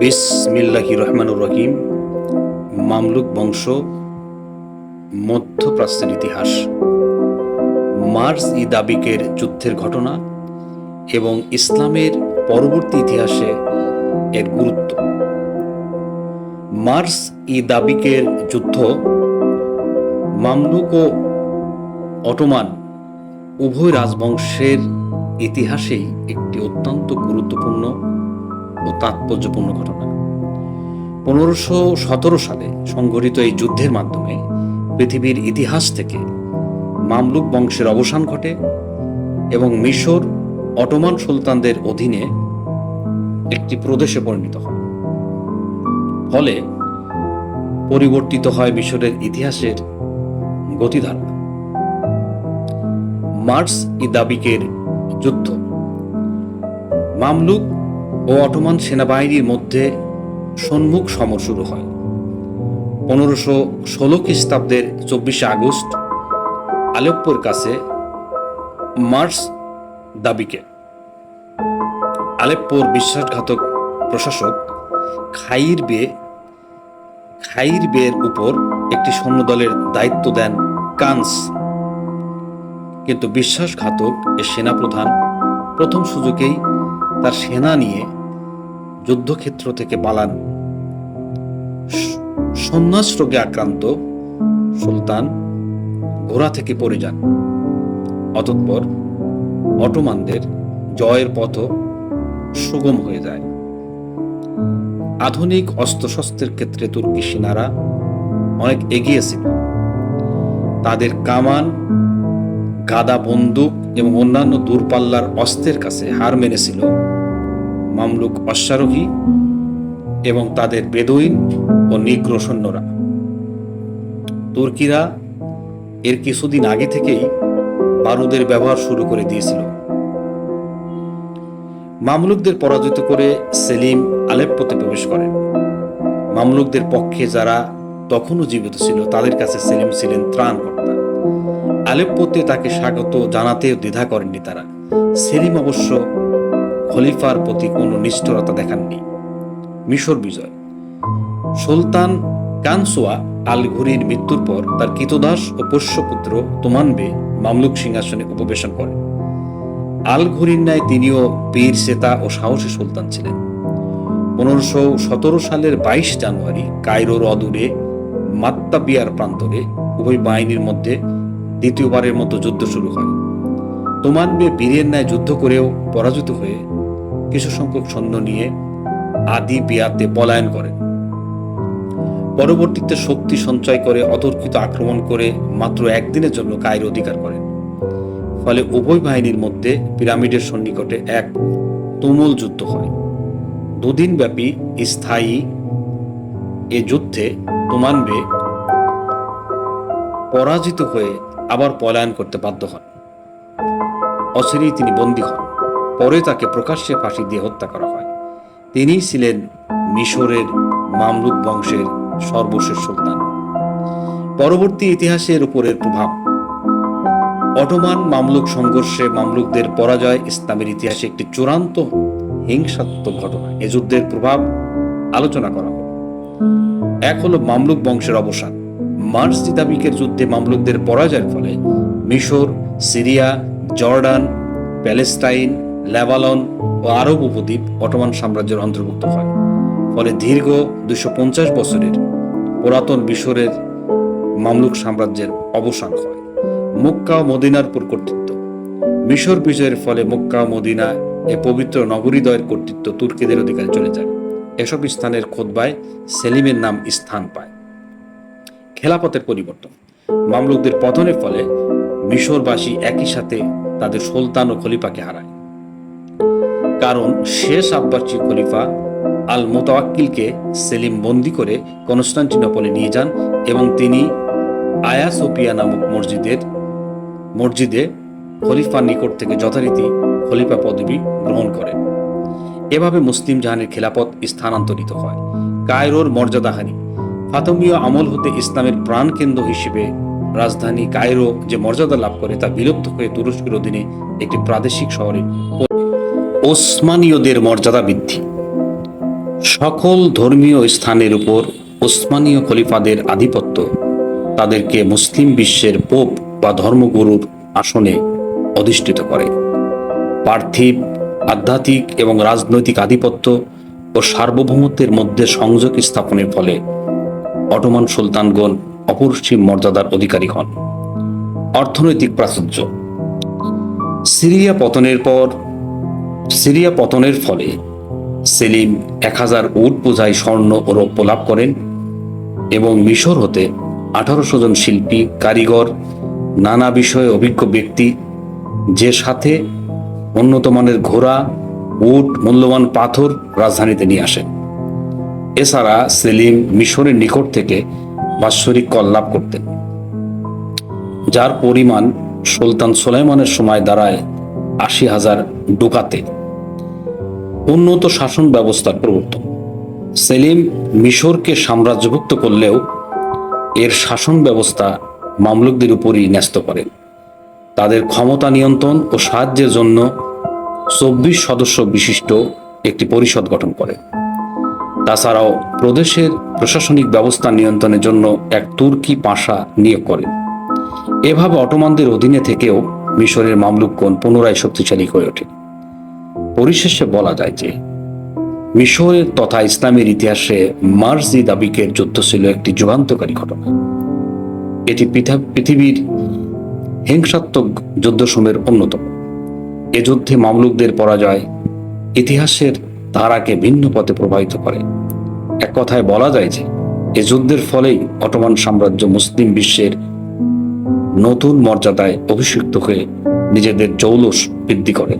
বিসমিল্লাহি রহমানুর রহিম মামলুক বংশ, মধ্যপ্রাচ্যের ইতিহাস। মার্স ই দাবিকের যুদ্ধের ঘটনা এবং ইসলামের পরবর্তী ইতিহাসে এর গুরুত্ব। মার্স ই দাবিকের যুদ্ধ মামলুক ও অটোমান উভয় রাজবংশের ইতিহাসেই একটি অত্যন্ত গুরুত্বপূর্ণ ও তাৎপর্যপূর্ণ ঘটনা। পনেরোশো সতেরো সালে সংঘটিত এই যুদ্ধের মাধ্যমে পৃথিবীর ইতিহাস থেকে মামলুক বংশের অবসান ঘটে এবং মিশর অটোমান সুলতানদের অধীনে একটি প্রদেশে পরিণত হয়। ফলে পরিবর্তিত হয় মিশরের ইতিহাসের গতিধারা মার্স ইদাবিকের যুদ্ধ। মামলুক ও অটোমান সেনাবাহিনীর মধ্যে সম্মুখ সমর শুরু হয়। পনেরোশো ষোলো খ্রিস্টাব্দের চব্বিশে আগস্ট আলেপ্পোর কাছে মার্স দাবিকে। আলেপ্পোর বিশ্বাসঘাতক প্রশাসক খাইর বে খাইর বের উপর একটি সৈন্যদলের দায়িত্ব দেন কান্স। কিন্তু বিশ্বাসঘাতক এ সেনাপ্রধান প্রথম সুযোগেই তার সেনা নিয়ে যুদ্ধক্ষেত্র থেকে পালান। সন্ন্যাস রোগে আক্রান্ত সুলতান ঘোড়া থেকে পড়ে যান। অতঃপর অটোমানদের জয়ের পথ সুগম হয়ে যায়। আধুনিক অস্ত্রশস্ত্রের ক্ষেত্রে তুর্কি সেনারা অনেক এগিয়ে ছিল। তাদের কামান, গাদা বন্দুক এবং অন্যান্য দূরপাল্লার অস্ত্রের কাছে হার মেনেছিল মামলুক অশ্বারোহী এবং তাদের বেদুইন ও নিগ্র সৈন্যরা। তুর্কিরা এর কিছুদিন আগে থেকেই বারুদের ব্যবহার শুরু করে দিয়েছিল। মামলুকদের পরাজিত করে সেলিম আলেপ্পোতে প্রবেশ করেন। মামলুকদের পক্ষে যারা তখনও জীবিত ছিল, তাদের কাছে সেলিম ছিলেন ত্রাণকর্তা। আলেপ্পোতে তাকে স্বাগত জানাতেও দ্বিধা করেননি তারা। সেলিম অবশ্য খলিফার প্রতি কোনো নিষ্ঠুরতা দেখাননি। মিশর বিজয়। সুলতান কানসোয়া আল ঘুরির মৃত্যুর পর তার কৃতদাস ও পোষ্যপুত্র তোমানবে মামলুক সিংহাসনে উপবেশন করেন আল ঘুরির ন্যায় তিনিও বীর সেতা ও সাহসী সুলতান ছিলেন। পনেরোশো সতেরো সালের বাইশ জানুয়ারি কায়রোর অদূরে মাত্তাবিয়ার প্রান্তরে উভয় বাহিনীর মধ্যে দ্বিতীয়বারের মতো যুদ্ধ শুরু হয়। তোমানবে বীরের ন্যায় যুদ্ধ করেও পরাজিত হয়ে কিছু সংখ্যক সৈন্য নিয়ে আদি বিয়াতে পলায়ন করেন। পরবর্তীতে শক্তি সঞ্চয় করে অতর্কিত আক্রমণ করে মাত্র একদিনের জন্য কায়ের অধিকার করেন। ফলে উভয় বাহিনীর মধ্যে পিরামিডের সন্নিকটে এক তুমুল যুদ্ধ হয়। দুদিন ব্যাপী স্থায়ী এ যুদ্ধে তোমানবে পরাজিত হয়ে আবার পলায়ন করতে বাধ্য হন। অচিরেই তিনি বন্দী হন। পরে তাকে প্রকাশ্যে ফাঁসি দিয়ে হত্যা করা হয়। তিনিই ছিলেন মিশরের মামলুক বংশের সর্বশেষ সুলতান। পরবর্তী ইতিহাসের উপরের প্রভাব। অটোমান মামলুক সংঘর্ষে মামলুকদের পরাজয় ইসলামের ইতিহাসে একটি চূড়ান্ত হিংসাত্মক ঘটনা। এ যুদ্ধের প্রভাব আলোচনা করা হল। এক হলো মামলুক বংশের অবসান। মার্স দিতাবিকের যুদ্ধে মামলুকদের পরাজয়ের ফলে মিশর, সিরিয়া, জর্ডান, প্যালেস্টাইন লেবালন ও আরব উপদ্বীপ অটোমান সাম্রাজ্যের অন্তর্ভুক্ত হয়। ফলে দীর্ঘ দুশো পঞ্চাশ বছরের পুরাতন মিশরের মামলুক সাম্রাজ্যের অবসান হয়। মক্কা ও মদিনার উপর কর্তৃত্ব মিশর বিজয়ের ফলে মক্কা মদিনা এ পবিত্র নগরীদ্বয়ের কর্তৃত্ব তুর্কিদের অধিকারে চলে যায়। এসব স্থানের খোদবায় সেলিমের নাম স্থান পায়। খেলাপথের পরিবর্তন। মামলুকদের পতনের ফলে মিশরবাসী একই সাথে তাদের সুলতান ও খলিফাকে হারায়। কারণ শেষ আব্বাসী খলিফা আল মোতাওয়াক্কিলকে সেলিম বন্দি করে কনস্টান্টিনোপলে নিয়ে যান এবং তিনি আয়া সোপিয়া নামক মসজিদের, মসজিদে খলিফার নিকট থেকে যথারীতি খলিফা পদবি গ্রহণ করেন। এভাবে মুসলিম জাহানের খেলাপথ স্থানান্তরিত হয়। কায়রোর মর্যাদাহানি ফাতমীয় আমল হতে ইসলামের প্রাণকেন্দ্র হিসেবে রাজধানী কায়রো যে মর্যাদা লাভ করে তা বিলুপ্ত হয়ে তুরস্কের অধীনে একটি প্রাদেশিক শহরে ওসমানীয়দের মর্যাদা বৃদ্ধি। সকল ধর্মীয় স্থানের উপর ওসমানীয় খলিফাদের আধিপত্য তাদেরকে মুসলিম বিশ্বের পোপ বা ধর্মগুরুর আসনে অধিষ্ঠিত করে। পার্থিব, আধ্যাত্মিক এবং রাজনৈতিক আধিপত্য ও সার্বভৌমত্বের মধ্যে সংযোগ স্থাপনের ফলে অটোমান সুলতানগণ অপরিসীম মর্যাদার অধিকারী হন। অর্থনৈতিক প্রাচুর্য। সিরিয়া পতনের পর সিরিয়া পতনের ফলে সেলিম এক হাজার উট বোঝাই স্বর্ণ ও রৌপ্য লাভ করেন এবং মিশর হতে আঠারোশো জন শিল্পী, কারিগর, নানা বিষয়ে অভিজ্ঞ ব্যক্তি যে সাথে উন্নত মানের ঘোড়া, উট, মূল্যবান পাথর রাজধানীতে নিয়ে আসেন। এছাড়া সেলিম মিশরের নিকট থেকে বাৎসরিক কর লাভ করতেন, যার পরিমাণ সুলতান সুলাইমানের সময় দাঁড়ায় আশি হাজার ডুকাতে। উন্নত শাসন ব্যবস্থার প্রবর্তন সেলিম মিশরকে সাম্রাজ্যভুক্ত করলেও এর শাসন ব্যবস্থা মামলুকদের উপরই ন্যস্ত করেন তাদের ক্ষমতা নিয়ন্ত্রণ ও সাহায্যের জন্য চব্বিশ সদস্য বিশিষ্ট একটি পরিষদ গঠন করে। তাছাড়াও প্রদেশের প্রশাসনিক ব্যবস্থা নিয়ন্ত্রণের জন্য এক তুর্কি পাশা নিয়োগ করেন এভাবে অটোমানদের অধীনে থেকেও মিশরের মামলুকগণ পুনরায় শক্তিশালী হয়ে ওঠে। পরিশেষে বলা যায় যে, মিশরের তথা ইসলামের ইতিহাসে মার্জি দাবিকের যুদ্ধ ছিল একটি যুগান্তকারী ঘটনা। এটি পৃথিবীর হিংসাত্মক যুদ্ধসমূহের অন্যতম। এ যুদ্ধে মামলুকদের পরাজয় ইতিহাসের তারাকে ভিন্ন পথে প্রবাহিত করে। এক কথায় বলা যায় যে, এ যুদ্ধের ফলেই অটোমান সাম্রাজ্য মুসলিম বিশ্বের নতুন মর্যাদায় অভিষিক্ত হয়ে নিজেদের জৌলস বৃদ্ধি করে।